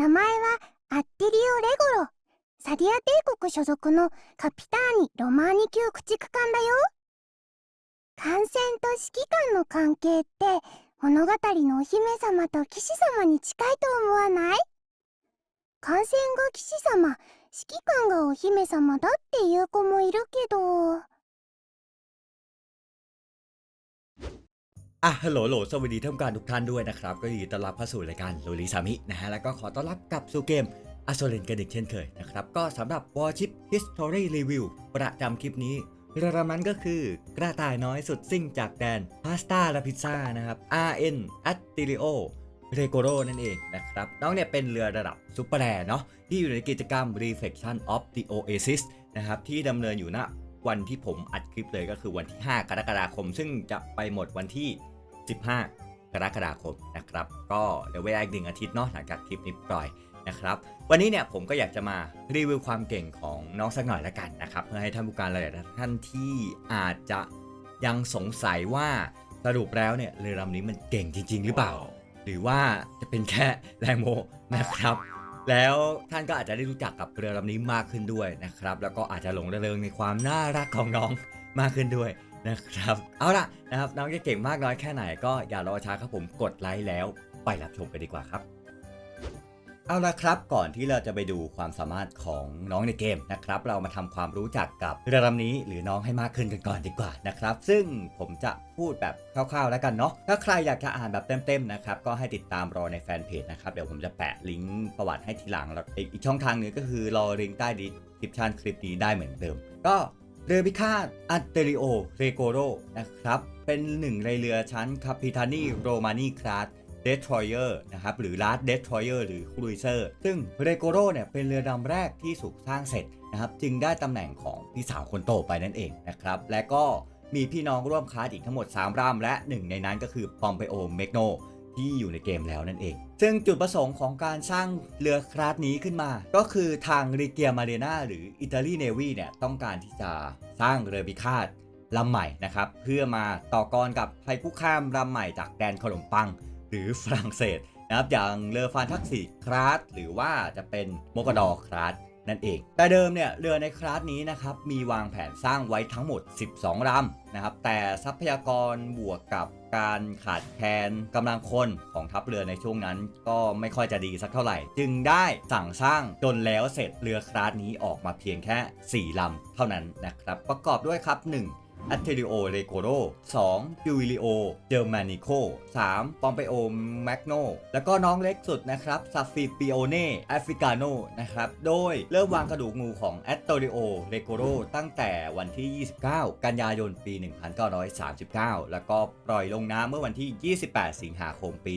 名前はアッティリオ・レゴロ。サディア帝国所属のカピターニ・ロマーニ級駆逐艦だよ。艦船と指揮官の関係って物語のお姫様と騎士様に近いと思わない？艦船が騎士様指揮官がお姫様だっていう子もいるけど。 อะฮัลโหลโหลสวัสดีท่านผู้การทุกท่านด้วยนะครับ ก็ยินดีต้อนรับเข้าสู่รายการโรลิซามินะฮะ แล้วก็ขอต้อนรับกลับสู่เกมอ s โซเลนกันอีกเช่นเคยนะครับ ก็สำหรับ Warship History Review ประจำคลิปนี้เรือลำนั้นก็คือกระต่ายน้อยสุดซิ่งจากแดนพาสต้าและพิซซ่านะครับ RN a t t i l i o r e g o r o นั่นเองนะครับ น้องเนี่ยเป็นเรือระดับซุปเปอร์แรร์เนาะที่อยู่ในกิจกรรม Reflection of the Oasis นะครับ ที่ดำเนินอยู่ณวันที่ผมอัดคลิปเลยก็คือวันที่ 5 กรกฎาคม ซึ่งจะไปหมดวันที่ 15 กรกฎาคมนะครับ ก็เดี๋ยวเวลาอีกหนึ่งอาทิตย์เนาะหลังจากคลิปนี้ปล่อยนะครับ วันนี้เนี่ยผมก็อยากจะมารีวิวความเก่งของน้องสักหน่อยละกันนะครับ เพื่อให้ท่านผู้การหลายท่านที่อาจจะยังสงสัยว่าสรุปแล้วเนี่ยเรือลำนี้มันเก่งจริง ๆ หรือเปล่า หรือว่าจะเป็นแค่แรงโมนะครับ แล้วท่านก็อาจจะได้รู้จักกับเรือลำนี้มากขึ้นด้วยนะครับ แล้วก็อาจจะหลงระเริงในความน่ารักของน้องมากขึ้นด้วย นะครับ เอาล่ะนะครับน้องจะเก่งมากน้อยแค่ไหนก็อย่ารอช้าครับผมกดไลค์แล้วไปรับชมกันดีกว่าครับเอาละครับก่อนที่เราจะไปดูความสามารถของน้องในเกมนะครับ เรามาทำความรู้จักกับเรือลำนี้หรือน้องให้มากขึ้นกันก่อนดีกว่านะครับ ซึ่งผมจะพูดแบบคร่าวๆแล้วกันเนาะถ้าใครอยากจะอ่านแบบเต็มๆนะครับก็ให้ติดตามรอในแฟนเพจนะครับเดี๋ยวผมจะแปะลิงก์ประวัติให้ทีหลังแล้วอีกช่องทางหนึงก็คือรอลิงก์ใต้ดีคริปชันคลิปนี้ได้เหมือนเดิม ก็ เรือพิฆาตอัตเตริโอเรโกโรนะครับ เป็นหนึ่งในเรือชั้นคาปิทานีโรมานีคลาส Destroyer นะครับหรือ Last Destroyer หรือ Cruiser ซึ่ง r e g o r o เนี่ยเป็นเรือดำแรกที่ถูกสร้างเสร็จนะครับจึงได้ตำแหน่งของพี่สาวคนโตไปนั่นเองนะครับและก็มีพี่น้องร่วมคลาสอีกทั้งหมด3ลำและหนึ่งในนั้นก็คือ Pompeo Magno ที่อยู่ในเกมแล้วนั่นเอง ซึ่งจุดประสงค์ของการสร้างเรือคลาสนี้ขึ้นมา ก็คือทางริเกียมาเรนาหรืออิตาลีเนวีเนี่ยต้องการที่จะสร้างเรือพิฆาตลำใหม่นะครับ เพื่อมาต่อกรกับภัยคุกคามลำใหม่จากแดนขนมปัง หรือฝรั่งเศสนะครับอย่างเรือฟานทักษิคลาสหรือว่าจะเป็นโมกดอคลาสนั่นเอง แต่เดิมเนี่ยเรือในคลาสนี้นะครับมีวางแผนสร้างไว้ทั้งหมด 12ลำนะครับแต่ทรัพยากรบวกกับ การขาดแคลนกำลังคนของทัพเรือในช่วงนั้น ก็ไม่ค่อยจะดีสักเท่าไหร่ จึงได้สั่งสร้างจนแล้วเสร็จเรือคลาสนี้ออกมาเพียงแค่ 4ลำเท่านั้นนะครับ ประกอบด้วยครับ 1 อัตเทริโอเรโกโร2กิวิลิโอเจอร์มานิโค 3 ปอมเปโอแมกโน แล้วก็น้องเล็กสุดนะครับซาฟิปิโอเน่แอฟริกาโนนะครับ โดยเริ่มวางกระดูกงูของแอตโตริโอเรโกโรตั้งแต่วันที่ 29 กันยายนปี 1939 แล้วก็ปล่อยลงน้ำเมื่อวันที่ 28 สิงหาคมปี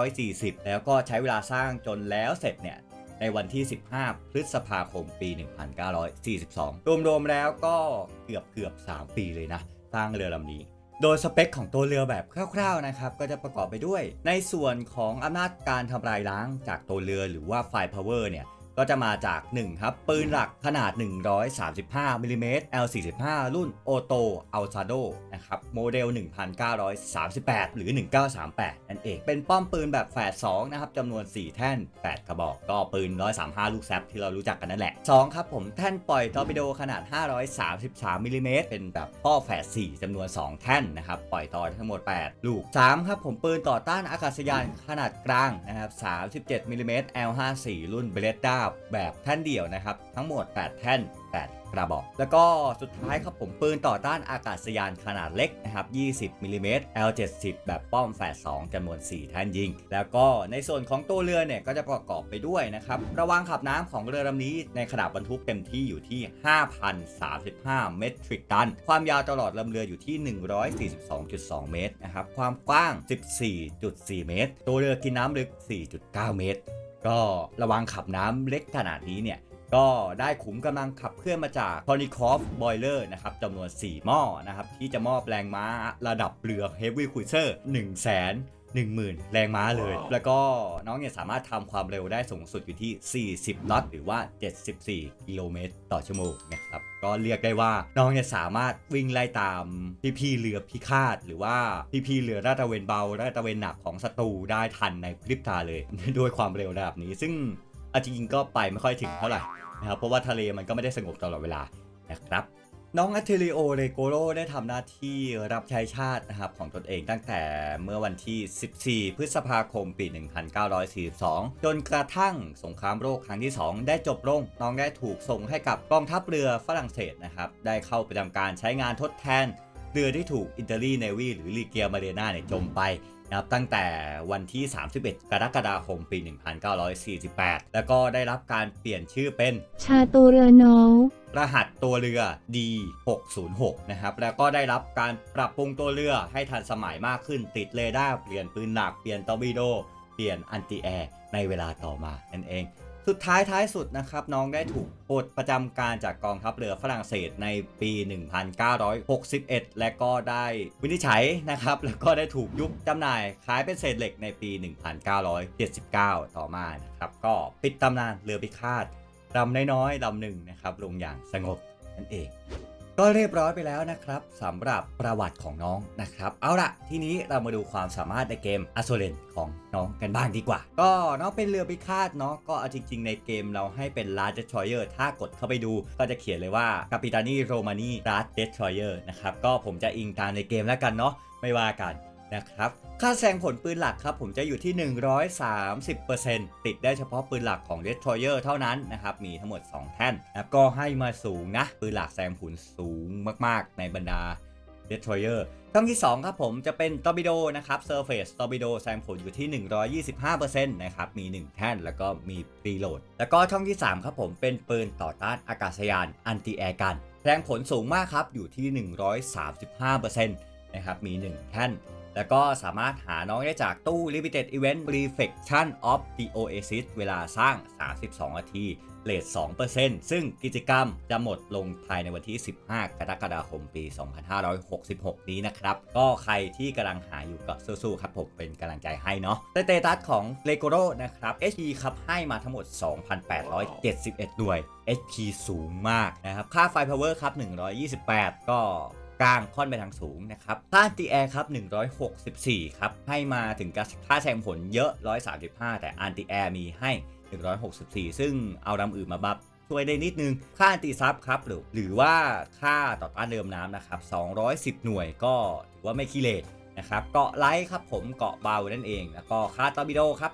1940 แล้วก็ใช้เวลาสร้างจนแล้วเสร็จเนี่ย ในวันที่ 15 พฤษภาคมปี 1942 รวมๆแล้วก็เกือบเกือบ 3 ปีเลยนะ สร้างเรือลำนี้โดยสเปคของตัวเรือแบบคร่าวๆนะครับก็จะประกอบไปด้วย ในส่วนของอำนาจการทำลายล้างจากตัวเรือหรือว่าไฟพาวเวอร์เนี่ย ก็จะมาจาก 1 ครับ ปืนหลักขนาด 135มิลลิเมตร L45 รุ่น Auto a l s a d o นะครับโมเดล 1938 หรือ 1938 นั่นเอง เป็นป้อมปืนแบบแฝด2นะครับจำนวน 4 แท่น 8 กระบอก ก็ปืน 135 ลูกแซปที่เรารู้จักกันนั่นแหละ 2 ครับผมแท่นปล่อยตอร์ปิโดขนาด 533มิลลิเมตรเป็นแบบป้อแฝด4จำนวน 2 แท่นนะครับปล่อยต่อทั้งหมด 8 ลูก 3 ครับผมปืนต่อต้านอากาศยานขนาดกลางนะครับ37มิลลิเมตร L54 รุ่นเบเลต้าแบบแท่นเดี่ยวนะครับ ทั้งหมด 8 แท่น 8 กระบอก แล้วก็สุดท้ายครับผมปืนต่อต้านอากาศยานขนาดเล็กนะครับ 20มิลลิเมตร L70 แบบป้อมแฝด2จำนวน 4 แท่นยิง แล้วก็ในส่วนของตัวเรือเนี่ยก็จะประกอบไปด้วยนะครับ ระวางขับน้ำของเรือลำนี้ในขนาดบรรทุกเต็มที่อยู่ที่ 5,035 เมตริกตัน ความยาวตลอดลำเรืออยู่ที่ 142.2 เมตรนะครับ ความกว้าง 14.4 เมตร ตัวเรือกินน้ำลึก 4.9 เมตร ก็ระวังขับน้ำเล็กขนาดนี้เนี่ยก็ได้ขุมกำลังขับเคลื่อนมาจากทอนิคอฟบอยเลอร์นะครับจำนวน 4 หม้อนะครับที่จะมอบแรงม้าระดับเรือ Heavy Cruiser 1 0 0 0 0 10,000 แรงม้าเลย แล้วก็น้องเนี่ยสามารถทำความเร็วได้สูงสุดอยู่ที่ 40 น็อตหรือว่า 74 กิโลเมตรต่อชั่วโมงนะครับก็เรียกได้ว่าน้องเนี่ยสามารถวิ่งไล่ตามพี่ๆเรือพิฆาต หรือว่าพี่ๆเรือลาดตระเวนเบาลาดตระเวนหนักของศัตรูได้ทันในพริบตาเลย ด้วยความเร็วระดับนี้ ซึ่งเอาจริงๆก็ไปไม่ค่อยถึงเท่าไหร่นะครับเพราะว่าทะเลมันก็ไม่ได้สงบตลอดเวลานะครับ น้องอัตเทริโอเรโกโรได้ทำหน้าที่รับใช้ชาตินะครับของตนเองตั้งแต่เมื่อวันที่ 14 พฤษภาคมปี 1942 จนกระทั่งสงครามโลกครั้งที่ 2 ได้จบลง น้องได้ถูกส่งให้กับกองทัพเรือฝรั่งเศสนะครับ ได้เข้าประจำการใช้งานทดแทน เรือที่ถูกอิตาลีเนวีหรือลีเกียมาเรนาเนี่ยจมไปนะครับตั้งแต่วันที่ 31 กรกฎาคม ปี 1948 แล้วก็ได้รับการเปลี่ยนชื่อเป็นชาโตเรือน้องรหัสตัวเรือ D606 นะครับ แล้วก็ได้รับการปรับปรุงตัวเรือให้ทันสมัยมากขึ้น ติดเรดาร์ เปลี่ยนปืนหนัก เปลี่ยนตอร์ปิโด เปลี่ยนอันติแอร์ในเวลาต่อมานั่นเอง สุดท้ายท้ายสุดนะครับ น้องได้ถูกปลดประจำการจากกองทัพเรือฝรั่งเศสในปี 1961 และก็ได้วินิจฉัยนะครับ แล้วก็ได้ถูกยุบจำหน่ายขายเป็นเศษเหล็กในปี 1979 ต่อมานะครับ ก็ปิดตำนานเรือพิฆาตลำน้อยๆลำหนึ่งนะครับลงอย่างสงบนั่นเอง ก็เรียบร้อยไปแล้วนะครับสำหรับประวัติของน้องนะครับ เอาละทีนี้เรามาดูความสามารถในเกมอโซเลนของน้องกันบ้างดีกว่า ก็น้องเป็นเรือพิฆาตเนาะก็เอาจริง ๆ ในเกมเราให้เป็น Large Destroyer ถ้ากดเข้าไปดูก็จะเขียนเลยว่า Capitani Romani Large Destroyer นะครับก็ผมจะอิงตามในเกมแล้วกันเนาะไม่ว่ากันนะครับ ค่าแซงผลปืนหลักครับผมจะอยู่ที่ 130%ติดได้เฉพาะปืนหลักของ Destroyer เท่านั้นนะครับ มีทั้งหมด 2 แท่น แล้วก็ให้มาสูงนะ ปืนหลักแซงผลสูงมากๆ ในบรรดา Destroyer ช่องที่ 2 ครับผมจะเป็น Torpedo นะครับ Surface Torpedo แซงผลอยู่ที่ 125%นะครับ มี 1 แท่นแล้วก็มี Reload แล้วก็ช่องที่ 3 ครับผมเป็นปืนต่อต้านอากาศยาน Anti Air Gun แซงผลสูงมากครับ อยู่ที่ 135%นะครับ มี 1 แท่น แล้วก็สามารถหาน้องได้จากตู้ Limited Event Reflection of the Oasis เวลาสร้าง 32 นาทีเลท2%ซึ่งกิจกรรมจะหมดลงภายในวันที่ 15 กรกฎาคมปี 2566 นี้นะครับ ก็ใครที่กำลังหาอยู่ก็สู้ๆครับผมเป็นกำลังใจให้เนาะสเตตัสของ l e g o r o นะครับ HP ครับให้มาทั้งหมด 2,871 หน่วย HP สูงมากนะครับ ค่าไฟ Power ครับ 128 ก็ กลางค่อนไปทางสูงนะครับค่าตีแอร์ครับ 164 ครับ ให้มาถึงกับค่าแซงผลเยอะ 135 แต่อันติแอร์มีให้ 164 ซึ่งเอาดำอื่นมาบัฟช่วยได้นิดนึง ค่าติซับครับหรือหรือว่าค่าต่อต้านเดิมน้ำนะครับ 210 หน่วยก็ถือว่าไม่ขี้เหร่นะครับเกาะไลท์ครับผมเกาะเบานั่นเอง แล้วก็ค่าตอร์ปิโดครับ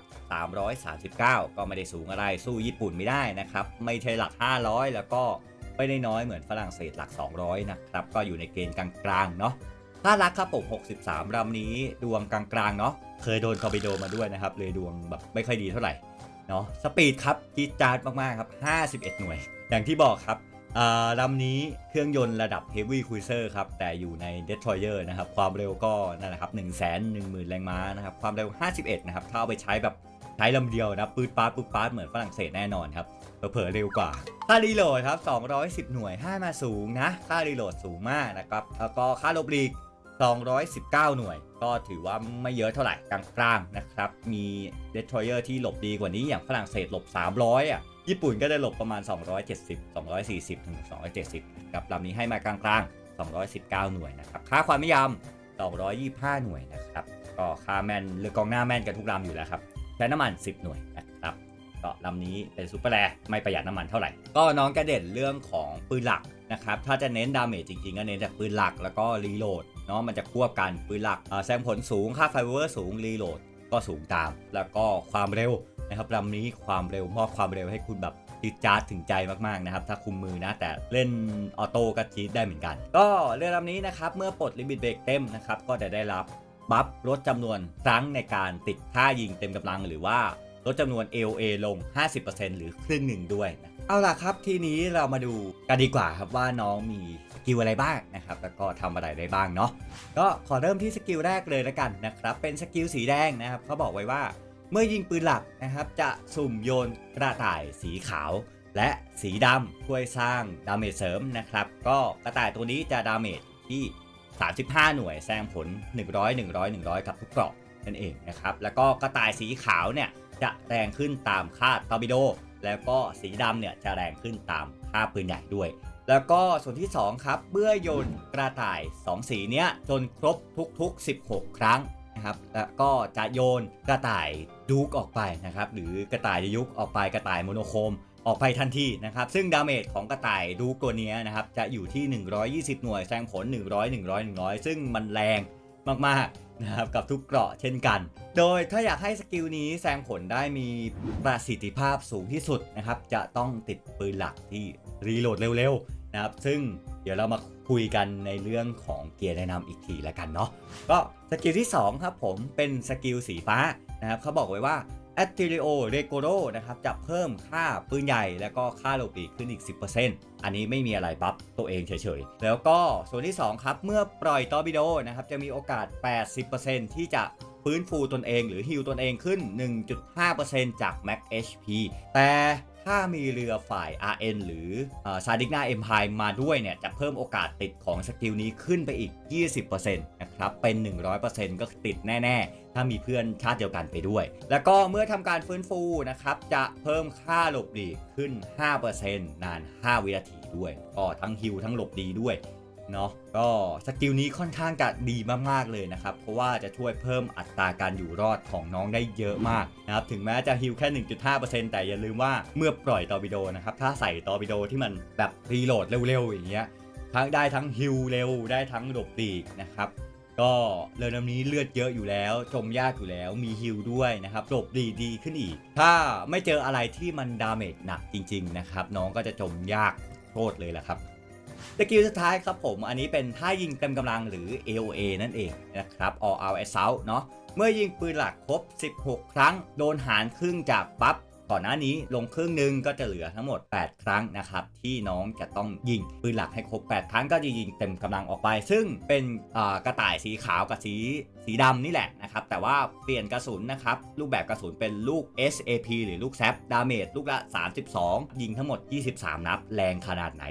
339 ก็ไม่ได้สูงอะไรสู้ญี่ปุ่นไม่ได้นะครับ ไม่ใช่หลัก 500 แล้วก็ ไม่ได้น้อยเหมือนฝรั่งเศสหลัก 200 นะครับ ก็อยู่ในเกณฑ์กลางๆเนาะถ้ารักครับผม63ลำนี้ดวงกลางๆเนาะเคยโดนทอร์ปิโดมาด้วยนะครับ เลยดวงแบบไม่ค่อยดีเท่าไหร่เนาะสปีดครับจีจาร์ดมากๆครับ51 หน่วย อย่างที่บอกครับอ่าลำนี้เครื่องยนต์ระดับ Heavy Cruiser ครับ แต่อยู่ใน Destroyer นะครับ ความเร็วก็นั่นแหละครับ 1 1 0 0 0 0 แรงม้านะครับ ความเร็ว 51 นะครับ ถ้าเอาไปใช้แบบใช้ลำเดียวนะปืดปาดปืดปาดเหมือนฝรั่งเศสแน่นอนครับ เผลอเร็วกว่า ค่ารีโหลดครับ 210 หน่วยให้มาสูงนะ ค่ารีโหลดสูงมากนะครับ แล้วก็ค่าลบลีก 219 หน่วย ก็ถือว่าไม่เยอะเท่าไหร่กลางๆนะครับ มี Destroyer ที่หลบดีกว่านี้อย่างฝรั่งเศสหลบ 300 อะ ญี่ปุ่นก็ได้หลบประมาณ 270 240 ถึง 270 กับลำนี้ให้มากลางๆ 219 หน่วยนะครับ ค่าความไม่ยำ225 หน่วยนะครับ ก็ค่าแมนหรือกองหน้าแม่นกันทุกลำอยู่แล้วครับ ใช้น้ำมัน 10 หน่วยนะครับ ก็ลำนี้เป็นซูเปอร์แรไม่ประหยัดน้ำมันเท่าไหร่ ก็น้องกระเด่นเรื่องของปืนหลักนะครับถ้าจะเน้นดาเมจจริงๆ ก็เน้นจากปืนหลักแล้วก็รีโหลดเนาะมันจะควบกันปืนหลักแซงผลสูงค่าไฟเวอร์สูงรีโหลดก็สูงตาม แล้วก็ความเร็วนะครับลำนี้ความเร็วมอบความเร็วให้คุณแบบจิดจาดถึงใจมากๆนะครับถ้าคุมมือนะแต่เล่นออโต้ก็จีดได้เหมือนกัน ก็เรือลำนี้นะครับเมื่อปลดลิมิตเบรกเต็มนะครับก็จะได้รับบัฟลดจำนวนครั้งในการติดท่ายิงเต็มกำลังหรือว่า ลดจำนวน AOA ลง 50%หรือครึ่งหนึ่งด้วยนะเอาล่ะครับทีนี้เรามาดูกันดีกว่าครับว่าน้องมีสกิลอะไรบ้างนะครับแล้วก็ทำอะไรได้บ้างเนาะก็ขอเริ่มที่สกิลแรกเลยละกันนะครับเป็นสกิลสีแดงนะครับเขาบอกไว้ว่าเมื่อยิงปืนหลักนะครับจะสุ่มโยนกระต่ายสีขาว และสีดำช่วยสร้างดาเมจเสริมนะครับ ก็กระต่ายตัวนี้จะดาเมจที่ 35 หน่วยแซงผล 100 100 100 กับทุกเกราะนั่นเองนะครับแล้วก็กระต่ายสีขาวเนี่ย จะแรงขึ้นตามค่าตอร์ปิโด แล้วก็สีดำเนี่ยจะแรงขึ้นตามค่าปืนใหญ่ด้วย แล้วก็ส่วนที่ 2 ครับเมื่อโยนกระต่าย 2 สีเนี้ยจนครบทุกๆ 16 ครั้งนะครับ แล้วก็จะโยนกระต่ายดูกออกไปนะครับ หรือกระต่ายยุกออกไปกระต่ายโมโนโคมออกไปทันทีนะครับ ซึ่งดาเมจของกระต่ายดูตัวเนี้ยนะครับ จะอยู่ที่ 120 หน่วยแซงผล 100 100 100 ซึ่งมันแรง มากๆนะครับกับทุกเกราะเช่นกัน โดยถ้าอยากให้สกิลนี้แซงผลได้มีประสิทธิภาพสูงที่สุดนะครับจะต้องติดปืนหลักที่รีโหลดเร็วๆนะครับซึ่งเดี๋ยวเรามาคุยกันในเรื่องของเกียร์แนะนำอีกทีแล้วกันเนาะก็สกิลที่2ครับผมเป็นสกิลสีฟ้านะครับเขาบอกไว้ว่า a t t i r i o r e g o r o นะครับจะเพิ่มค่าปืนใหญ่แล้วก็ค่าโลปีขึ้นอีก 10%อันนี้ไม่มีอะไรบัฟตัวเองเฉยๆ แล้วก็ส่วนที่ 2 ครับ เมื่อปล่อยตอร์ปิโดนะครับจะมีโอกาส 80%ที่จะฟื้นฟูตนเองหรือฮิวตนเองขึ้น 1.5%จาก Max HP แต่ถ้ามีเรือฝ่าย RN หรือซาดิกนาเอ็มพายมาด้วยเนี่ยจะเพิ่มโอกาสติดของสกิลนี้ขึ้นไปอีก 20% ครับเป็น 100%ก็ติดแน่ๆ ถ้ามีเพื่อนชาติเดียวกันไปด้วย แล้วก็เมื่อทำการฟื้นฟูนะครับจะเพิ่มค่าหลบหลีกขึ้น 5%นาน 5 วินาทีด้วย ก็ทั้งฮิวทั้งหลบดีด้วยเนาะก็สกิลนี้ค่อนข้างจะดีมากๆเลยนะครับ เพราะว่าจะช่วยเพิ่มอัตราการอยู่รอดของน้องได้เยอะมากนะครับ ถึงแม้จะฮิลแค่ 1.5%แต่อย่าลืมว่าเมื่อปล่อยตอร์ปิโดนะครับ ถ้าใส่ตอร์ปิโดที่มันแบบรีโหลดเร็วๆ อย่างเงี้ยทั้งได้ทั้งฮิลเร็วได้ทั้งหลบปีกนะครับ ก็เรือลำนี้เลือดเยอะอยู่แล้วจมยากอยู่แล้วมีฮิลด้วยนะครับหลบดีดีขึ้นอีก ถ้าไม่เจออะไรที่มันดาเมจหนักจริง ๆ นะครับ น้องก็จะจมยากโคตรเลยแหละครับสกิลสุดท้ายครับผม อันนี้เป็นท่ายิงเต็มกำลังหรือ AOA นั่นเองนะครับ All Out Assault เนาะเมื่อยิงปืนหลักครบ 16 ครั้ง โดนหารครึ่งจากปั๊บ ก่อนหน้านี้ลงครึ่งหนึ่งก็จะเหลือทั้งหมด 8 ครั้งนะครับที่น้องจะต้องยิงปืนหลักให้ครบ 8 ครั้งก็จะยิงเต็มกำลังออกไป ซึ่งเป็นกระต่ายสีขาวกับสีสีดำนี่แหละนะครับแต่ว่าเปลี่ยนกระสุนนะครับรูปแบบกระสุนเป็นลูก SAP หรือลูกแซปดาเมจลูกละ 32 ยิงทั้งหมด 23 นัดแรงขนาดไหน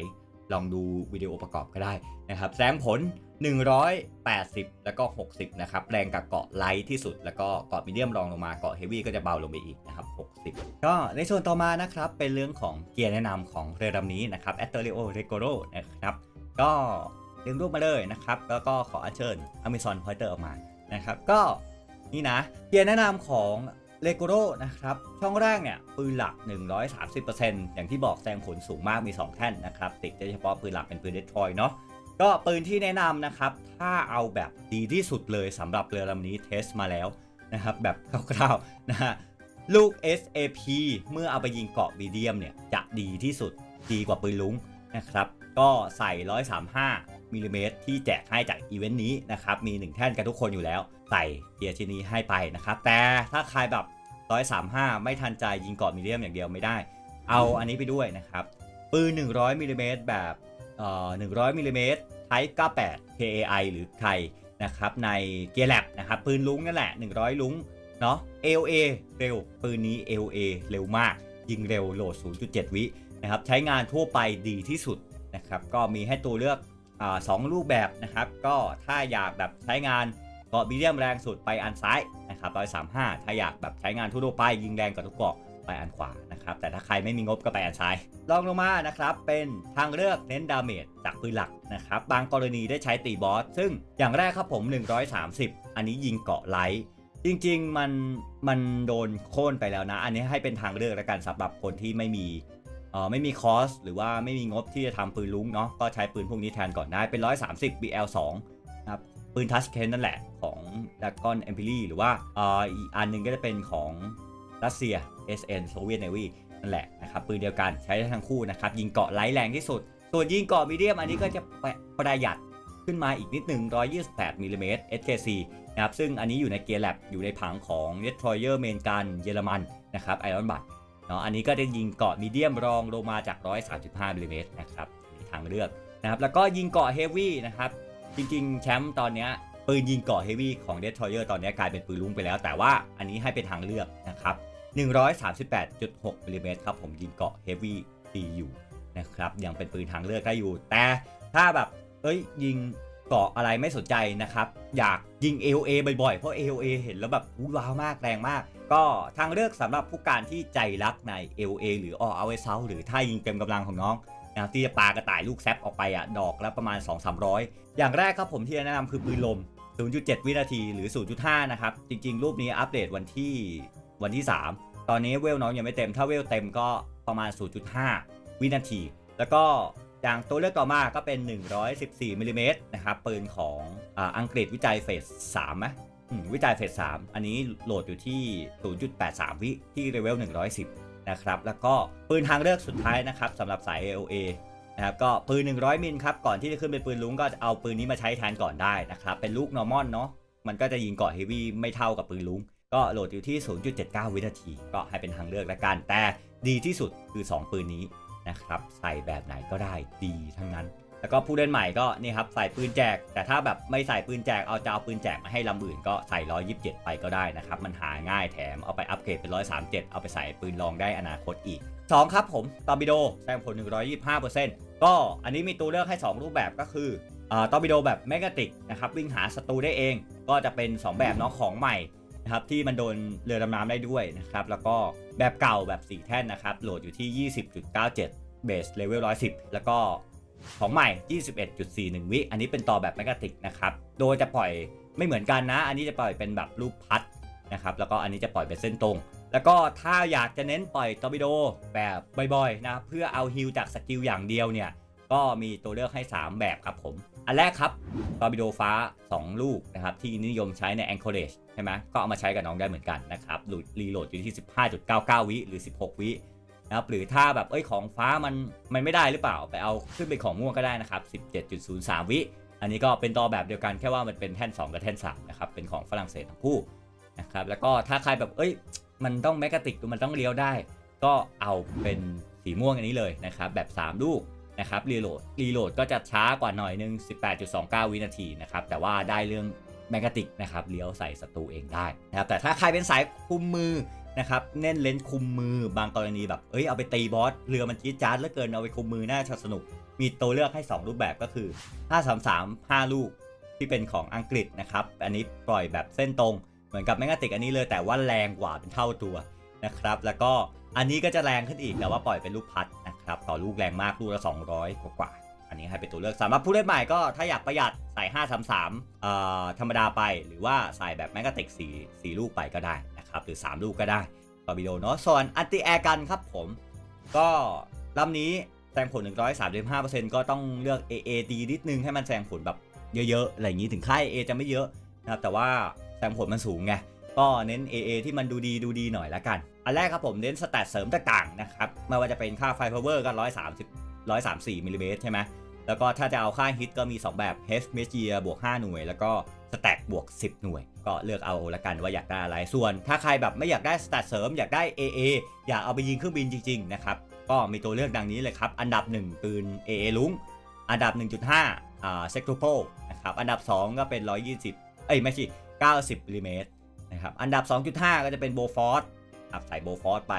ลองดูวิดีโอประกอบก็ได้นะครับแสงผล 180 แล้วก็ 60 นะครับ แรงกับเกาะไลท์ที่สุด แล้วก็เกาะมีเดียมรองลงมาเกาะเฮฟวี่ก็จะเบาลงไปอีกนะครับ 60 ก็ในส่วนต่อมานะครับ เป็นเรื่องของเกียร์แนะนำของเรือลำนี้นะครับ a t t o r i o r e g o r o นะครับ ก็เรียงรูปมาเลยนะครับ แล้วก็ขออัญเชิญ Amazon Pointer ออกมานะครับ ก็นี่นะ เกียร์แนะนำของเลโกโรนะครับ ช่องแรกเนี่ยปืนหลัก 130%อย่างที่บอกแซงผลสูงมากมี 2 แท่นนะครับ ติดโดยเฉพาะปืนหลักเป็นปืนเดทรอยเนาะ ก็ปืนที่แนะนำนะครับ ถ้าเอาแบบดีที่สุดเลยสำหรับเรือลำนี้เทสมาแล้วนะครับ แบบคร่าวๆนะฮะลูก SAP เมื่อเอาไปยิงเกาะบีเดียมเนี่ย จะดีที่สุดดีกว่าปืนลุงนะครับ ก็ใส่ 135มิลลิเมตรที่แจกให้จากอีเวนต์นี้นะครับ มี 1 แท่นกันทุกคนอยู่แล้ว ใส่เกียร์ชิ้นนี้ให้ไปนะครับ แต่ถ้าใครแบบ 135 ไม่ทันใจยิงเกาะมีเดียมอย่างเดียวไม่ได้ เอาอันนี้ไปด้วยนะครับ ปืน 100มิลลิเมตรแบบ 100มิลลิเมตร Type 98 KAI หรือใครนะครับในเกียร์แลบนะครับปืนลุงนั่นแหละ 100 ลุงเนาะ AOA เร็ว ปืนนี้ AOA เร็วมาก ยิงเร็วโหลด 0.7 วินะครับใช้งานทั่วไปดีที่สุดนะครับก็มีให้ตัวเลือกอสองรูปแบบนะครับ ก็ถ้าอยากแบบใช้งานเกาะมีเดียมแรงสุดไปอันซ้ายนะครับ135 ถ้าอยากแบบใช้งานทั่วไปยิงแรงกว่าทุกเกาะ ไปอันขวานะครับ แต่ถ้าใครไม่มีงบก็ไปอันซ้ายลองลงมานะครับ เป็นทางเลือกเน้นดาเมจจากปืนหลักนะครับ บางกรณีได้ใช้ตีบอส ซึ่งอย่างแรกครับผม 130 อันนี้ยิงเกาะไลท์จริงๆมันมันโดนโค่นไปแล้วนะ อันนี้ให้เป็นทางเลือกแล้วกันสำหรับคนที่ไม่มีเอ่อไม่มีคอส หรือว่าไม่มีงบที่จะทำปืนลุ้งเนาะก็ใช้ปืนพวกนี้แทนก่อนได้เป็น 130 BL2 นะครับปืนทัชเคนนั่นแหละของดากกอนเอมพิลีหรือว่าอีกอันหนึงก็จะเป็นของรัสเซีย SN โซเวียตเนวีนั่นแหละนะครับปืนเดียวกันใช้ได้ทั้งคู่นะครับยิงเกาะไร้แรงที่สุด ส่วนยิงเกาะมีเดียมอันนี้ก็จะประหยัดขึ้นมาอีกนิดหนึ่ง128มิลลิเมตร SKC นะครับซึ่งอันนี้อยู่ในเกียร์แลบอยู่ในผังของ Destroyer เมนกันเยอรมันนะครับไอรอนบัตเนาะอันนี้ก็จะยิงเกาะมีเดียมรองลงมาจาก 135มิลลิเมตรนะครับมีทางเลือกนะครับแล้วก็ยิงเกาะเฮฟวี่นะครับจริงๆ แชมป์ตอนเนี้ยปืนยิงเกาะเฮฟวี่ของ Destroyer ตอนเนี้ยกลายเป็นปืนลุ้งไปแล้ว แต่ว่าอันนี้ให้เป็นทางเลือก 138.6มิลลิเมตรครับผมยิงเกาะเฮฟวี่ดีอยู่นะครับยังเป็นปืนทางเลือกได้อยู่ แต่ถ้าแบบเอ้ยยิงเกาะอะไรไม่สนใจนะครับ อยากยิง AOA บ่อยๆ เพราะ AOA เห็นแล้วแบบว้าวมากแรงมาก ก็ทางเลือกสำหรับผู้การที่ใจรักใน AOA หรือ All Out Out หรือถ้ายิงเต็มกำลังของน้องนะครับที่จะปากระต่ายลูกแซปออกไปอะดอกละประมาณ 2-300 อย่างแรกครับผมที่จะแนะนำคือปืนลม 0.7 วินาทีหรือ 0.5 นะครับ จริงๆ รูปนี้อัปเดตวันที่ วันที่ 3 ตอนนี้เวลน้องยังไม่เต็ม ถ้าเวลเต็มก็ประมาณ 0.5 วินาที แล้วก็อย่างตัวเลือกต่อมาก็เป็น 114มิลลิเมตรนะครับปืนของอ,อังกฤษวิจัยเฟส3ไหมวิจัยเฟส3อันนี้โหลดอยู่ที่ 0.83 วิที่เลเวล 110 นะครับ แล้วก็ปืนทางเลือกสุดท้ายนะครับสำหรับสาย AOA นะครับก็ปืน 100 มิลครับ ก่อนที่จะขึ้นเป็นปืนลุงก็จะเอาปืนนี้มาใช้แทนก่อนได้นะครับ เป็นลูก normal เนาะมันก็จะยิงเกาะเฮฟวี่ไม่เท่ากับปืนลุง ก็โหลดอยู่ที่ 0.79 วินาที ก็ให้เป็นทางเลือกละกัน แต่ดีที่สุดคือ 2 ปืนนี้นะครับ ใส่แบบไหนก็ได้ดีทั้งนั้น แล้วก็ผู้เล่นใหม่ก็นี่ครับใส่ปืนแจก แต่ถ้าแบบไม่ใส่ปืนแจก เอาจะเอาปืนแจกมาให้ลำอื่นก็ใส่ 127 ไปก็ได้นะครับ มันหาง่ายแถมเอาไปอัปเกรดเป็น 137 เอาไปใส่ปืนลองได้อนาคตอีก 2 ครับผมตอร์บิโดแซงผล 125%ก็อันนี้มีตัวเลือกให้ 2 รูปแบบก็คืออ่าตอร์บิโดแบบแมกนติกนะครับวิ่งหาศัตรูได้เอง ก็จะเป็น 2 แบบเนาะของใหม่ นะครับที่มันโดนเรือดำน้ำได้ด้วยนะครับแล้วก็แบบเก่าแบบ 4 แท่นนะครับโหลดอยู่ที่ 20.97 เบสเลเวล110 แล้วก็ของใหม่ 21.41 วิ อันนี้เป็นต่อแบบแมกนติกนะครับ โดยจะปล่อยไม่เหมือนกันนะ อันนี้จะปล่อยเป็นแบบรูปพัดนะครับ แล้วก็อันนี้จะปล่อยเป็นเส้นตรง แล้วก็ถ้าอยากจะเน้นปล่อยตอร์ปิโดแบบบ่อยๆนะ เพื่อเอาฮิลจากสกิลอย่างเดียวเนี่ย ก็มีตัวเลือกให้ 3 แบบครับผม อันแรกครับตอร์ปิโดฟ้า 2 ลูกนะครับ ที่นิยมใช้ใน Anchorage ใช่ไหมก็เอามาใช้กับน้องได้เหมือนกันนะครับรีโหลดอยู่ที่ 15.99 วิหรือ 16 วินะครับหรือถ้าแบบเอ้ยของฟ้ามันมันไม่ได้หรือเปล่า ไปเอาขึ้นเป็นของม่วงก็ได้นะครับ 17.03 วิ อันนี้ก็เป็นตัวแบบเดียวกันแค่ว่ามันเป็นแท่น 2 กับแท่น3นะครับเป็นของฝรั่งเศสทั้งคู่นะครับแล้วก็ถ้าใครแบบเอ้ยมันต้องแมกกาติกมันต้องเลี้ยวได้ ก็เอาเป็นสีม่วงอันนี้เลยนะครับแบบ 3 ลูก นะครับรีโหลดรีโหลดก็จะช้ากว่าหน่อยนึง 18.29 วินาทีนะครับ แต่ว่าได้เรื่องแมกกาติกนะครับเลี้ยวใส่ศัตรูเองได้นะครับแต่ถ้าใครเป็นสายคุมมือนะครับเน้นเลนคุมมือบางกรณีแบบเอ้ยเอาไปตีบอสเรือมันจี๊ดจ๊าดเหลือเกินเอาไปคุมมือน่าจะสนุก มีตัวเลือกให้ 2 รูปแบบก็คือ 533 5 ลูกที่เป็นของอังกฤษนะครับ อันนี้ปล่อยแบบเส้นตรง เหมือนกับแมกนาติกอันนี้เลยแต่ว่าแรงกว่าเป็นเท่าตัวนะครับแล้วก็อันนี้ก็จะแรงขึ้นอีกแต่ว่าปล่อยเป็นลูกพัด ครับต่อลูกแรงมากลูกละ 200 กว่ากว่า อันนี้ให้เป็นตัวเลือกสำหรับผู้เล่นใหม่ก็ถ้าอยากประหยัดใส่ 533เอ่อธรรมดาไปหรือว่าใส่แบบแมกนาติก4 4 ลูกไปก็ได้นะครับหรือ 3 ลูกก็ได้ต่อวิดีโอเนาะส่วนอันติแอร์กันครับผม ก็ลำนี้แซงผล 135%ก็ต้องเลือก AA ดีนิดนึงให้มันแซงผลแบบเยอะๆอะไรอย่างนี้ถึงค่าย AA จะไม่เยอะนะครับแต่ว่าแซงผลมันสูงไง ก็เน้น AA ที่มันดูดีดูดีหน่อยละกัน อันแรกครับผมเน้นสแตทเสริมต่างๆนะครับไม่ว่าจะเป็นค่าไฟพาวเวอร์ก็ 130 134มิลลิเมตรใช่ไหมแล้วก็ถ้าจะเอาค่าฮิตก็มี 2 แบบ h m e g i บวก 5 หน่วย แล้วก็สแต็กบวก 10 หน่วย ก็เลือกเอาละกันว่าอยากได้อะไร ส่วน ถ้าใครแบบไม่อยากได้สแตทเสริมอยากได้ AA อยากเอาไปยิงเครื่องบินจริง ๆ นะครับ ก็มีตัวเลือกดังนี้เลยครับ อันดับ 1 ปืน AA ลุงอันดับ 1.5อ่าเซกโทโปนะครับ อันดับ 2 ก็เป็น 120 เอ้ยไม่ใช่90มิลลิเมตร นะครับอันดับ 2.5 ก็จะเป็นโบฟอร์ดครับใส่โบฟอร์ดไป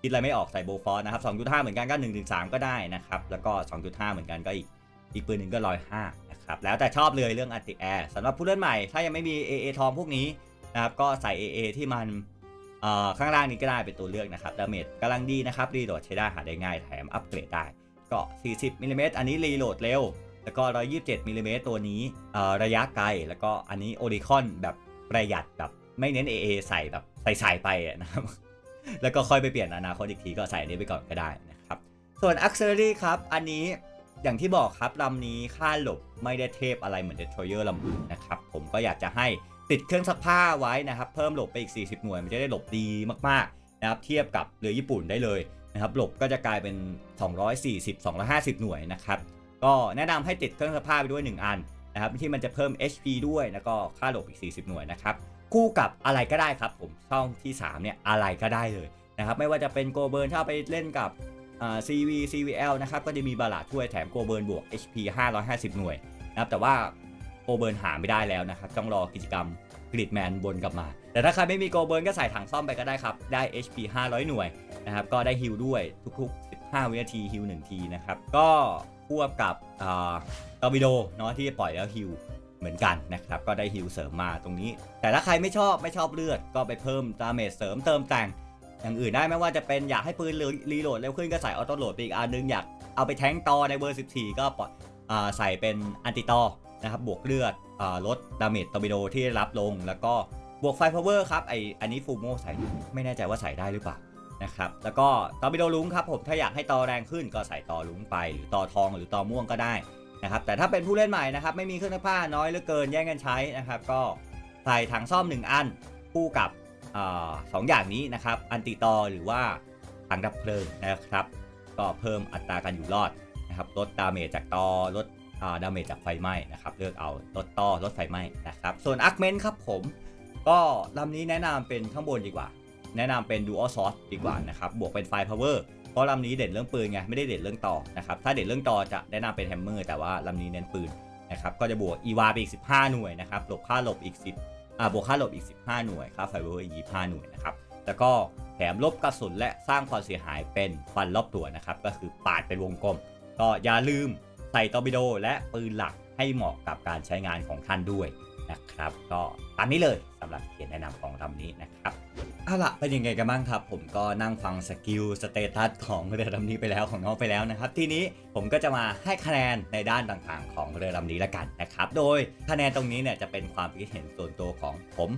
คิดอะไรไม่ออกใส่โบฟอร์ดนะครับ2.5 เหมือนกันก็1ถึง3ก็ได้นะครับแล้วก็ 2.5 เหมือนกันก็อีกอีกปืนหนึ่งก็105นะครับแล้วแต่ชอบเลยเรื่องอัติแอร์สำหรับผู้เล่นใหม่ ถ้ายังไม่มี AA ทองพวกนี้นะครับก็ใส่ AA ที่มันเอ่อข้างล่างนี้ก็ได้เป็นตัวเลือกนะครับดาเมจกำลังดีนะครับรีโหลดใช้ได้หาได้ง่ายแถมอัปเกรดได้ ก็ 40มิลลิเมตรอันนี้รีโหลดเร็ว แล้วก็ 127มิลลิเมตรตัวนี้เอ่อระยะไกล แล้วก็อันนี้โอริคอนแบบประหยัดแบบ ไม่เน้น AA ใส่แบบใส่ๆไปนะครับ แล้วก็ค่อยไปเปลี่ยนอนาคตอีกทีก็ใส่อันนี้ไปก่อนก็ได้นะครับ ส่วน Auxiliary ครับ อันนี้อย่างที่บอกครับลำนี้ค่าหลบไม่ได้เทพอะไรเหมือน Destroyer ลำอื่นนะครับ ผมก็อยากจะให้ติดเครื่องซักผ้าไว้นะครับ เพิ่มหลบไปอีก 40 หน่วย มันจะได้หลบดีมากๆนะครับเทียบกับเรือญี่ปุ่นได้เลยนะครับหลบก็จะกลายเป็น 240 250 หน่วยนะครับก็แนะนำให้ติดเครื่องซักผ้าไปด้วย 1 อันนะครับที่มันจะเพิ่ม HP ด้วยแล้วก็ค่าหลบอีก 40 หน่วยนะครับ คู่กับอะไรก็ได้ครับผมช่องที่ 3 เนี่ยอะไรก็ได้เลยนะครับไม่ว่าจะเป็นโกเบิร์นถ้าไปเล่นกับอ่า CV CVL นะครับก็จะมีบาลาช่วยแถมโกเบิร์นบวก HP 550 หน่วยนะครับแต่ว่าโกเบิร์นหาไม่ได้แล้วนะครับต้องรอกิจกรรมกริดแมนบนกลับมา แต่ถ้าใครไม่มีโกเบิร์นก็ใส่ถังซ่อมไปก็ได้ครับ ได้ HP 500 หน่วยนะครับก็ได้ฮิลด้วยทุกๆ 15 วินาทีฮิล1ทีนะครับก็ควบกับอ่าตอร์บิโดเนาะที่ปล่อยแล้วฮิว เหมือนกันนะครับ ก็ได้ฮิวเสริมมาตรงนี้ แต่ถ้าใครไม่ชอบไม่ชอบเลือด ก็ไปเพิ่มดาเมจเสริมเติมแต่ง อย่างอื่นได้ไม่ว่าจะเป็นอยากให้ปืนรีโหลดเร็วขึ้นก็ใส่ออโต้โหลดไปอีกอันนึงอยากเอาไปแทงตอในเบอร์ 14 ก็ปล่อยใส่เป็นอันติตอนะครับบวกเลือดอลดดาเมจตอร์บิโดที่ได้รับลง แล้วก็บวกไฟพาวเวอร์ครับไออันนี้ฟูโมใส่ไม่แน่ใจว่าใส่ได้หรือเปล่านะครับแล้วก็ตอร์บิโดลุ้งครับผมถ้าอยากให้ตอแรงขึ้นก็ใส่ตอลุ้งไป หรือตอทองหรือตอม่วงก็ได้ นะครับแต่ถ้าเป็นผู้เล่นใหม่นะครับไม่มีเครื่องซักผ้าน้อยเหลือเกินแย่งกันใช้นะครับก็ใส่ถังซ่อม 1 อันคู่กับอสองอย่างนี้นะครับอันติตอหรือว่าถังดับเพลิงนะครับ ก็เพิ่มอัตราการอยู่รอดนะครับลดดาเมจจากตอลดอาดาเมจจากไฟไหม้นะครับเลือกเอาลดตอลดไฟไหม้นะครับส่วนอาร์คเมนครับผมก็ลำนี้แนะนำเป็นข้างบนดีกว่า แนะนำเป็นดูอัลซอสดีกว่านะครับบวกเป็นไฟพาวเวอร์ ราะลำนี้เด่นเรื่องปืนไงไม่ได้เด่นเรื่องต่อนะครับถ้าเด่นเรื่องต่อจะแนะนำเป็นแฮมเมอร์แต่ว่าลำนี้เน้นปืนนะครับก็จะบวกอีวาไปอีก 15 หน่วยนะครับหลบค่าหลบอีก 10อ่าบวกค่าหลบอีก 15 หน่วยค่าไฟเบอร์อีก25หน่วยนะครับแล้วก็แถมลบกระสุนและสร้างความเสียหายเป็นฟันรอบตัวนะครับก็คือปาดเป็นวงกลม ก็อย่าลืมใส่ตอร์ปิโดและปืนหลักให้เหมาะกับการใช้งานของท่านด้วย นะครับ ก็ตามนี้เลยสำหรับเขียนแนะนำของลำนี้นะครับเอาละเป็นยังไงกันบ้างครับ ผมก็นั่งฟังสกิลสเตตัสของเรือลำนี้ไปแล้วของน้องไปแล้วนะครับ ทีนี้ผมก็จะมาให้คะแนนในด้านต่างๆ ของเรือลำนี้ละกันนะครับ โดยคะแนนตรงนี้เนี่ยจะเป็นความคิดเห็นส่วนตัวของผม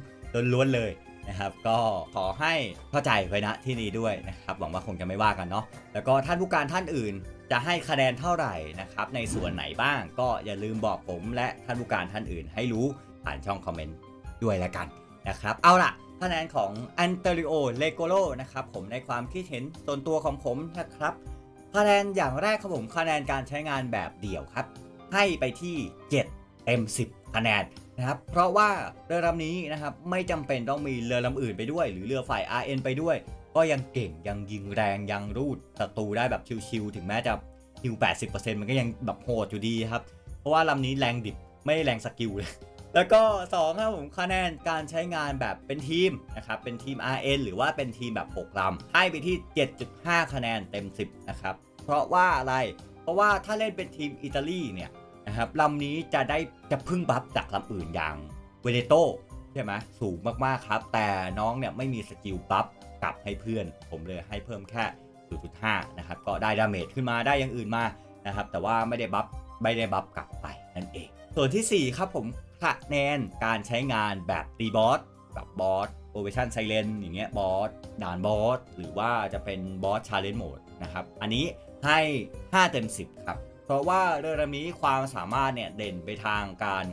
ล้วนๆเลยนะครับก็ขอให้เข้าใจไว้นะที่นี้ด้วยนะครับหวังว่าคงจะไม่ว่ากันเนาะแล้วก็ท่านผู้การท่านอื่นจะให้คะแนนเท่าไหร่นะครับในส่วนไหนบ้างก็อย่าลืมบอกผมและท่านผู้การท่านอื่นให้รู้ ผ่านช่องคอมเมนต์ด้วยละกันนะครับ เอาล่ะคะแนนของอันเตริโอเลโกโลนะครับผมในความคิดเห็นส่วนตัวของผมนะครับคะแนนอย่างแรกครับผมคะแนนการใช้งานแบบเดี่ยวครับ ให้ไปที่ 7 เต็ม 10 คะแนนนะครับ เพราะว่าเรือลำนี้นะครับไม่จำเป็นต้องมีเรือลำอื่นไปด้วย หรือเรือฝ่าย RN ไปด้วย ก็ยังเก่งยังยิงแรงยังรูดศัตรูได้แบบชิวๆถึงแม้จะฮิว80%มันก็ยังแบบโหดอยู่ดีครับ เพราะว่าลำนี้แรงดิบไม่ได้แรงสกิลเลย แล้วก็2ครับผมคะแนนการใช้งานแบบเป็นทีมนะครับเป็นทีม RN หรือว่าเป็นทีมแบบ 6ลำให้ไปที่ 7.5 คะแนนเต็ม 10 นะครับ เพราะว่าอะไร เพราะว่าถ้าเล่นเป็นทีมอิตาลีเนี่ยนะครับลำนี้จะได้จะพึ่งบัฟจากลำอื่นอย่างเวเนโตใช่ไหมสูงมากๆครับ แต่น้องเนี่ยไม่มีสกิลบัฟกลับให้เพื่อน ผมเลยให้เพิ่มแค่ 0.5 นะครับ ก็ได้ดาเมจขึ้นมาได้อย่างอื่นมานะครับ แต่ว่าไม่ได้บัฟไม่ได้บัฟกลับไปนั่นเอง ส่วนทีสี่4 ครับผม คะแนนการใช้งานแบบตีบอสกับบอสโอเวชั่นไซเลนอย่างเงี้ยบอสด่านบอสหรือว่าจะเป็นบอสชาเลนจ์โหมดนะครับ อันนี้ให้ 5 เต็ม 10 ครับ เพราะว่าเรือลำนี้ความสามารถเนี่ยเด่นไปทางการ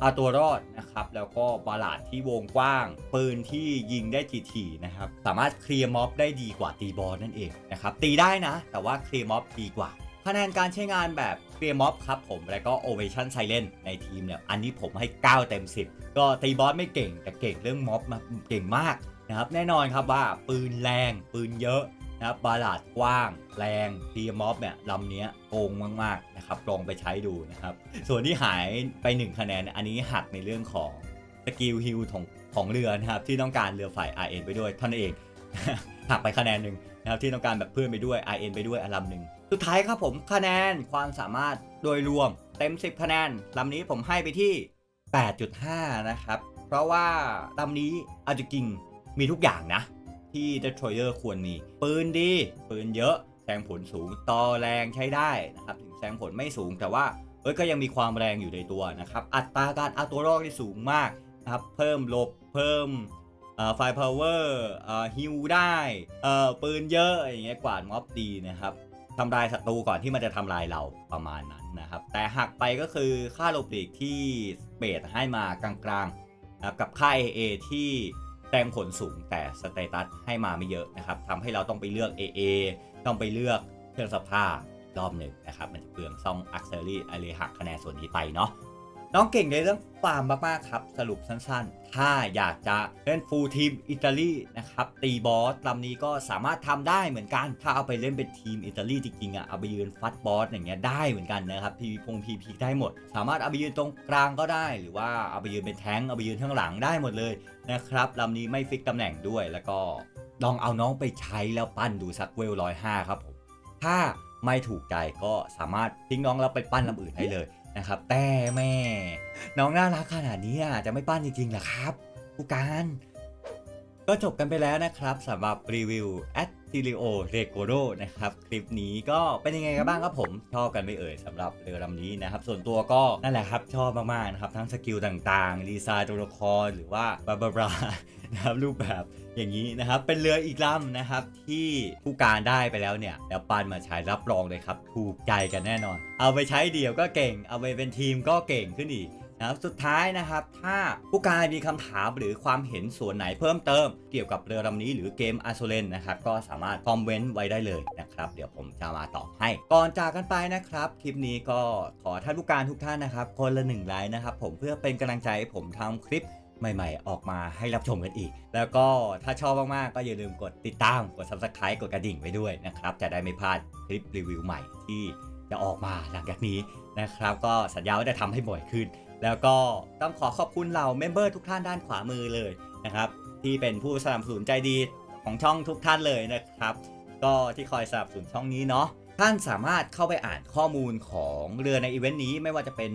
เอาตัวรอดนะครับ แล้วก็บาลาดที่วงกว้าง ปืนที่ยิงได้ถี่ๆนะครับ สามารถเคลียร์ม็อบได้ดีกว่าตีบอสนั่นเองนะครับ ตีได้นะ แต่ว่าเคลียร์ม็อบดีกว่า คะแนนการใช้งานแบบเคลียม็อบครับผม แล้วก็โอเวชั่นไซเลนในทีมเนี่ย อันนี้ผมให้ 9 เต็ม 10 ก็ตีบอสไม่เก่ง แต่เก่งเรื่องม็อบมาเก่งมากนะครับ แน่นอนครับว่าปืนแรง ปืนเยอะนะครับบาลาดกว้าง แรงเคลียม็อบเนี่ยลำนี้โกงมากๆนะครับลองไปใช้ดูนะครับ ส่วนที่หายไป 1 คะแนน อันนี้หักในเรื่องของสกิลฮิลของของเรือนะครับที่ต้องการเรือฝ่าย RN ไปด้วยเท่านั้นเองหักไปคะแนนหนึ่งนะครับที่ต้องการแบบเพื่อนไปด้วย RN ไปด้วยอลำหนึ่ง สุดท้ายครับผมคะแนนความสามารถโดยรวมเต็ม 10 คะแนนลำนี้ผมให้ไปที่ 8.5 นะครับ เพราะว่าลำนี้อาจริงมีทุกอย่างนะ ที่ Destroyer ควรมี ปืนดี ปืนเยอะแซงผลสูงต่อแรงใช้ได้นะครับ ถึงแซงผลไม่สูงแต่ว่าเอ้ยก็ยังมีความแรงอยู่ในตัวนะครับ อัตราการเอาตัวรอดที่สูงมากนะครับ เพิ่มลบเพิ่มไฟพาวเวอร์ฮิวได้ปืนเยอะอย่างเงี้ยกวาดม็อบดีนะครับ ทำลายศัตรูก่อนที่มันจะทำลายเราประมาณนั้นนะครับ แต่หักไปก็คือค่าโลบลีกที่เบสให้มากลางๆนะกับค่า AA ที่แซงผลสูงแต่สเตตัสให้มาไม่เยอะนะครับทำให้เราต้องไปเลือก AA ต้องไปเลือกเครื่องสภาพรอบหนึ่งนะครับ มันจะเปลืองซ่องอักเซอรี่อะไรหักคะแนนส่วนนี้ไปเนาะ น้องเก่งในเรื่องฟาร์มมากๆครับ สรุปสั้นๆ ถ้าอยากจะเล่นฟูลทีมอิตาลีนะครับ ตีบอสลำนี้ก็สามารถทำได้เหมือนกัน ถ้าเอาไปเล่นเป็นทีมอิตาลีจริงๆอะเอาไปยืนฟัดบอสอย่างเงี้ยได้เหมือนกันนะครับพีพีพงพีพีได้หมด สามารถเอาไปยืนตรงกลางก็ได้ หรือว่าเอาไปยืนเป็นแท้งเอาไปยืนข้างหลังได้หมดเลยนะครับลำนี้ไม่ฟิกตำแหน่งด้วยแล้วก็ลองเอาน้องไปใช้แล้วปั้นดูสักเวลร้อยห้าครับผมถ้าไม่ถูกใจก็สามารถทิ้งน้องแล้วไปปั้นลำอื่นได้เลย นะครับ แต่แม่ น้องน่ารักขนาดนี้อะจะไม่ปั้นจริงๆหรอครับ ผู้การ ก็จบกันไปแล้วนะครับสำหรับรีวิว a t t i l i o r e g o r o นะครับ คลิปนี้ก็เป็นยังไงกันบ้างครับผม ชอบกันไม่เอ่ยสำหรับเรือลำนี้นะครับ ส่วนตัวก็นั่นแหละครับ ชอบมากๆนะครับ ทั้งสกิลต่างๆ ดีไซน์ตัวละครหรือว่าบาบารานะครับรูปแบบ อย่างนี้นะครับ เป็นเรืออีกลำนะครับ ที่ผู้การได้ไปแล้วเนี่ย แล้วปันมาใช้รับรองเลยครับ ถูกใจกันแน่นอน เอาไปใช้เดี่ยวก็เก่ง เอาไปเป็นทีมก็เก่งขึ้นอีกนะครับสุดท้ายนะครับ ถ้าผู้การมีคำถามหรือความเห็นส่วนไหนเพิ่มเติม เกี่ยวกับเรือลำนี้หรือเกมอา s โ l เลนนะครับ ก็สามารถคอมเมนต์ไว้ได้เลยนะครับ เดี๋ยวผมจะมาตอบให้ ก่อนจากกันไปนะครับ คลิปนี้ก็ขอท่านผู้การทุกท่านนะครับ คนละหนึ่งไลค์นะครับ ผมเพื่อเป็นกำลังใจให้ผมทำคลิป ใหม่ๆ ออกมาให้รับชมกันอีก แล้วก็ถ้าชอบมากๆ ก็อย่าลืมกดติดตาม กด subscribe กดกระดิ่งไว้ด้วยนะครับ จะได้ไม่พลาดคลิปรีวิวใหม่ที่จะออกมาหลังจากนี้นะครับ ก็สัญญาว่าจะทำให้บ่อยขึ้น แล้วก็ต้องขอขอบคุณเหล่าเมมเบอร์ทุกท่านด้านขวามือเลยนะครับ ที่เป็นผู้สนับสนุนใจดีของช่องทุกท่านเลยนะครับ ก็ที่คอยสนับสนุนช่องนี้เนาะท่านสามารถเข้าไปอ่านข้อมูลของเรือในอีเวนต์นี้ไม่ว่าจะเป็น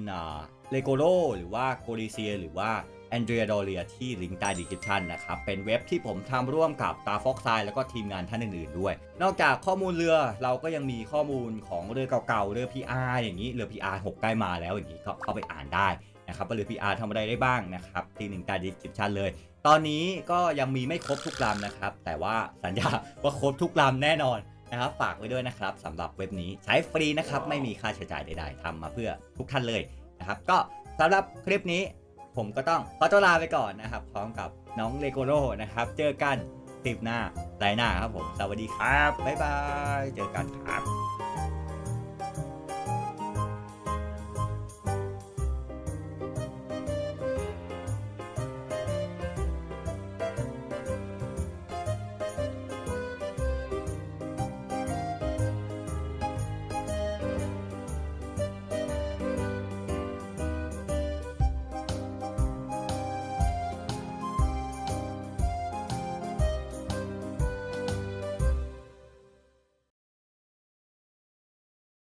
เลโกโลหรือว่าโกลิเซีย หรือว่า แอนเดรียดเรียที่ลิงก์ใต้ดีคริปชันนะครับ เป็นเว็บที่ผมทำร่วมกับตาฟอกไซแล้วก็ทีมงานท่านอื่นๆด้วย นอกจากข้อมูลเรือเราก็ยังมีข้อมูลของเรือเก่าๆ เรือ PR อย่างนี้เรือ PR 6ใกล้มาแล้วอย่างนี้ก็เข้าไปอ่านได้นะครับว่าเรือ PR ทำอะไรได้บ้างนะครับที่หนึ่งการดิสคริปชันเลย ตอนนี้ก็ยังมีไม่ครบทุกลำนะครับ แต่ว่าสัญญาว่าครบทุกลำแน่นอนนะครับฝากไว้ด้วยนะครับสำหรับเว็บนี้ใช้ฟรีนะครับไม่มีค่าใช้จ่ายใดๆทำมาเพื่อทุกท่านเลยนะครับก็สำหรับคลิปนี้ ผมก็ต้องขอตัวลาไปก่อนนะครับ พร้อมกับน้องเลโกโรนะครับ เจอกันคลิปหน้าไลน์หน้าครับผม สวัสดีครับ บ๊ายบาย เจอกันครับ